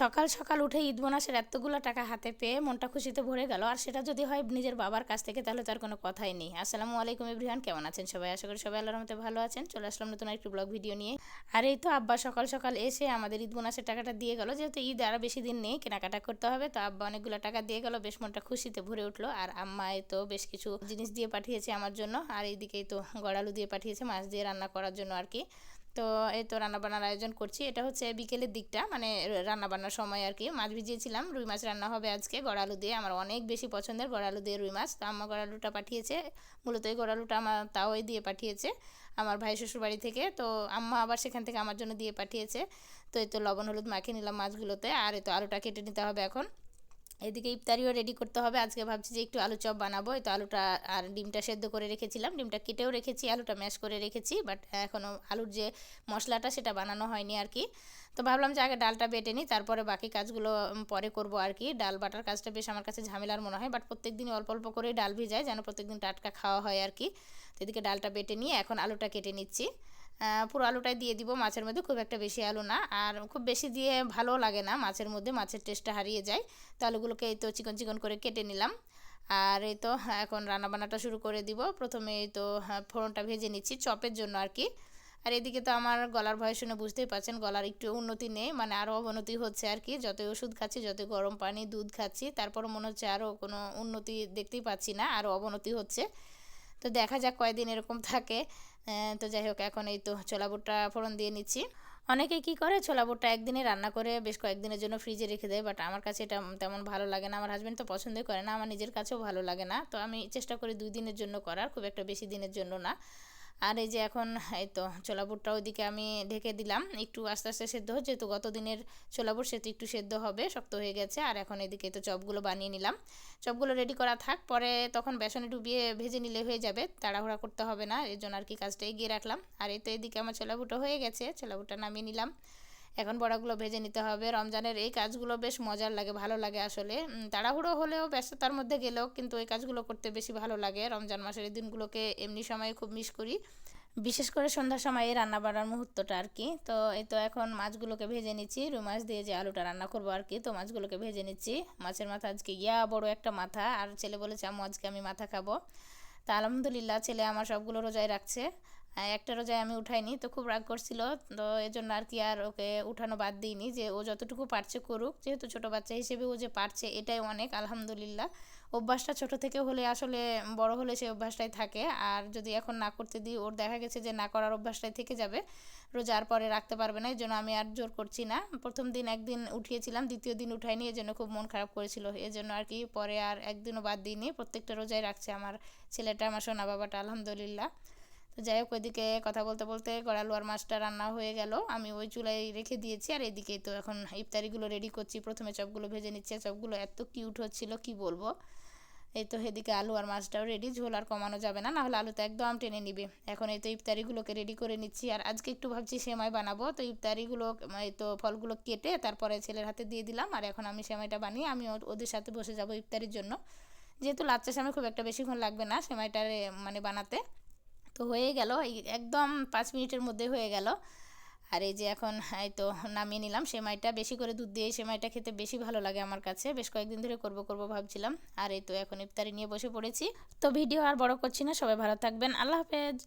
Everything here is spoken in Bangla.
সকাল সকাল উঠে ঈদ বোনাসের এতগুলো টাকা হাতে পেয়ে মনটা খুশিতে ভরে গেল। আর সেটা যদি হয় নিজের বাবার কাছ থেকে, তাহলে তার কোনো কথাই নেই। আসসালামু আলাইকুম ইব্রিহান কেমন আছেন সবাই? আশা করি সবাই আল্লাহর মধ্যে ভালো আছেন। চলে আসলাম নতুন একটি ব্লগ ভিডিও নিয়ে। আর এই তো আব্বা সকাল সকাল এসে আমাদের ঈদ বোনাসের টাকাটা দিয়ে গেল। যেহেতু ঈদ আরও বেশি দিন নেই, কেনাকাটা করতে হবে, তো আব্বা অনেকগুলো টাকা দিয়ে গেল। বেশ মনটা খুশিতে ভরে উঠল। আর আম্মায় তো বেশ কিছু জিনিস দিয়ে পাঠিয়েছে আমার জন্য। আর এইদিকেই তো গড়ালু দিয়ে পাঠিয়েছে, মাছ দিয়ে রান্না করার জন্য আর কি। তো এই তো রান্নাবান্নার আয়োজন করছি। এটা হচ্ছে বিকেলের দিকটা মানে রান্নাবান্নার সময় আর কি। মাছ ভিজিয়েছিলাম, রুই মাছ রান্না হবে আজকে গড়ালু দিয়ে। আমার অনেক বেশি পছন্দের গড়ালু দিয়ে রুই মাছ। তো আম্মা গড়ালুটা পাঠিয়েছে, মূলত এই গড়ালুটা আমার তাওই দিয়ে পাঠিয়েছে আমার ভাই শ্বশুর বাড়ি থেকে। তো আম্মা আবার সেখান থেকে আমার জন্য দিয়ে পাঠিয়েছে। তো এই তো লবণ, হলুদ মাখিয়ে নিলাম মাছগুলোতে। আর এই তো আলুটা কেটে নিতে হবে এখন। এদিকে ইফতারিও রেডি করতে হবে। আজকে ভাবছি যে একটু আলু চপ বানাবো। তো আলুটা আর ডিমটা সেদ্ধ করে রেখেছিলাম। ডিমটা কেটেও রেখেছি, আলুটা ম্যাশ করে রেখেছি বাট এখনও আলুর যে মশলাটা সেটা বানানো হয়নি আর কি তো ভাবলাম যে আগে ডালটা বেটে নিই, তারপরে বাকি কাজগুলো পরে করব আর কি ডাল বাটার কাজটা বেশ আমার কাছে ঝামেলার মনে হয় বাট প্রত্যেক দিন অল্প অল্প করেই ডাল ভিজায় যেন প্রত্যেকদিন টাটকা খাওয়া হয় আর কি তো এদিকে ডালটা বেটে নিয়ে এখন আলুটা কেটে নিচ্ছি। পুরো আলুটাই দিয়ে দিব, মাছের মধ্যে খুব একটা বেশি আলু না। আর খুব বেশি দিয়ে ভালো লাগে না মাছের মধ্যে, মাছের টেস্টটা হারিয়ে যায়। তো আলুগুলোকে এই তো চিকন চিকন করে কেটে নিলাম। আর এই তো এখন রান্নাবান্নাটা শুরু করে দিব। প্রথমে এই তো ফোড়নটা ভেজে নিচ্ছি চপের জন্য আর কি। আর এদিকে তো আমার গলার ভয় শুনে বুঝতেই পারছেন, গলার একটু উন্নতি নেই মানে আরও অবনতি হচ্ছে আর কি। যতই ওষুধ খাচ্ছি, যতই গরম পানি, দুধ খাচ্ছি তারপর মনে হচ্ছে আরও কোনো উন্নতি দেখতেই পাচ্ছি না আরও অবনতি হচ্ছে। তো দেখা যাক কয়দিন এরকম থাকে। তো যাই হোক, এখন এই তো ছোলা বুটটা ফোড়ন দিয়ে নিচ্ছি। অনেকে কি করে, ছোলা বুটটা একদিনে রান্না করে বেশ কয়েকদিনের জন্য ফ্রিজে রেখে দেয় বাট আমার কাছে এটা তেমন ভালো লাগে না। আমার হাজব্যান্ড তো পছন্দই করে না, আমার নিজের কাছেও ভালো লাগে না। তো আমি চেষ্টা করি দুই দিনের জন্য করার, খুব একটা বেশি দিনের জন্য না। আর এই যে এখন, এই তো ছোলা বুটটা ওইদিকে আমি ঢেকে দিলাম। একটু আস্তে আস্তে সেদ্ধ হচ্ছে তো গত দিনের ছোলা বুট সেটা একটু সেদ্ধ হবে, শক্ত হয়ে গেছে। আর এখন এদিকে তো চপগুলো বানিয়ে নিলাম। চপগুলো রেডি করা থাক, পরে তখন বেসনে ডুবিয়ে ভেজে নিলে হয়ে যাবে, তাড়াহুড়া করতে হবে না, এর জন্য আর কি কাজটা এগিয়ে রাখলাম। আর এই তো এদিকে আমার ছোলা বুটো হয়ে গেছে, ছোলা বুটটা নামিয়ে নিলাম। এখন বড়াগুলো ভেজে নিতে হবে। রমজানের এই কাজগুলো বেশ মজার লাগে, ভালো লাগে আসলে। তাড়াহুড়ো হলেও ব্যস্ততার মধ্যে গেলেও কিন্তু এই কাজগুলো করতে বেশি ভালো লাগে। রমজান মাসের এই দিনগুলোকে এমনি সময়ে খুব মিস করি। বিশেষ করে সন্ধ্যার সময় এই রান্না বাড়ার মুহূর্তটা আর কি। তো এই তো এখন মাছগুলোকে ভেজে নিচ্ছি। রুই মাছ দিয়ে যে আলুটা রান্না করব আর কি, তো মাছগুলোকে ভেজে নিচ্ছি। মাছের মাথা আজকে ইয়া বড় একটা মাথা। আর ছেলে বলেছে, আম্মু, আজকে আমি মাথা খাব। তা আলহামদুলিল্লাহ, ছেলে আমার সবগুলো রোজায় রাখছে। একটা রোজায় আমি উঠাইনি, তো খুব রাগ করছিল। তো এই জন্য আর কি আর ওকে উঠানো বাদ দিইনি যে ও যতটুকু পারছে করুক। যেহেতু ছোট বাচ্চা হিসেবে ও যে পারছে, এটাই অনেক, আলহামদুলিল্লাহ। অভ্যাসটা ছোট থেকে হলে আসলে বড় হলে সেই অভ্যাসটাই থাকে। আর যদি এখন না করতে দিই, ওর দেখা গেছে যে না করার অভ্যাসটাই থেকে যাবে। রোজার পরে রাখতে পারবে না এই জন্য আমি আর জোর করছি না। প্রথম দিন একদিন উঠিয়েছিলাম, দ্বিতীয় দিন উঠাইনি এই জন্য খুব মন খারাপ করেছিল। এই জন্য আর কি পরে আর একদিনও বাদ দিইনি। প্রত্যেকটা রোজাই রাখছে আমার ছেলেটা, আমার সোনা বাবাটা, আলহামদুলিল্লাহ। তো যাই হোক ওইদিকে কথা বলতে বলতে গড়ালু আর মাছটা রান্না হয়ে গেল। আমি ওই চুলায় রেখে দিয়েছি আর এদিকে তো এখন ইফতারিগুলো রেডি করছি। প্রথমে চপগুলো ভেজে নিচ্ছে চপগুলো এত কিউট হচ্ছিল, কি বলব? এই তো এদিকে আলু আর মাছটাও রেডি ঝোল আর কমানো যাবে না, নাহলে আলু তো একদম টেনে নিবে। এখন এই তো ইফতারিগুলোকে রেডি করে নিচ্ছি আর আজকে একটু ভাবছি সেমাই বানাবো। তো ইফতারিগুলো, এই তো ফলগুলো কেটে তারপরে ছেলের হাতে দিয়ে দিলাম আর এখন আমি সেমাইটা বানিয়ে আমি ওদের সাথে বসে যাব ইফতারির জন্য। যেহেতু লাচ্চা সময় খুব একটা বেশিক্ষণ লাগবে না সেমাইটা মানে বানাতে। তো হয়ে গেল একদম পাঁচ মিনিটের মধ্যে হয়ে গেল। আর এই যে এখন, এই তো নামিয়ে নিলাম সেমাইটা। বেশি করে দুধ দিয়ে সেমাইটা খেতে বেশি ভালো লাগে আমার কাছে। বেশ কয়েকদিন ধরে করব করব ভাবছিলাম। আর এই তো এখন ইফতারি নিয়ে বসে পড়েছি। তো ভিডিও আর বড় করছি না, সবাই ভালো থাকবেন। আল্লাহ হাফেজ।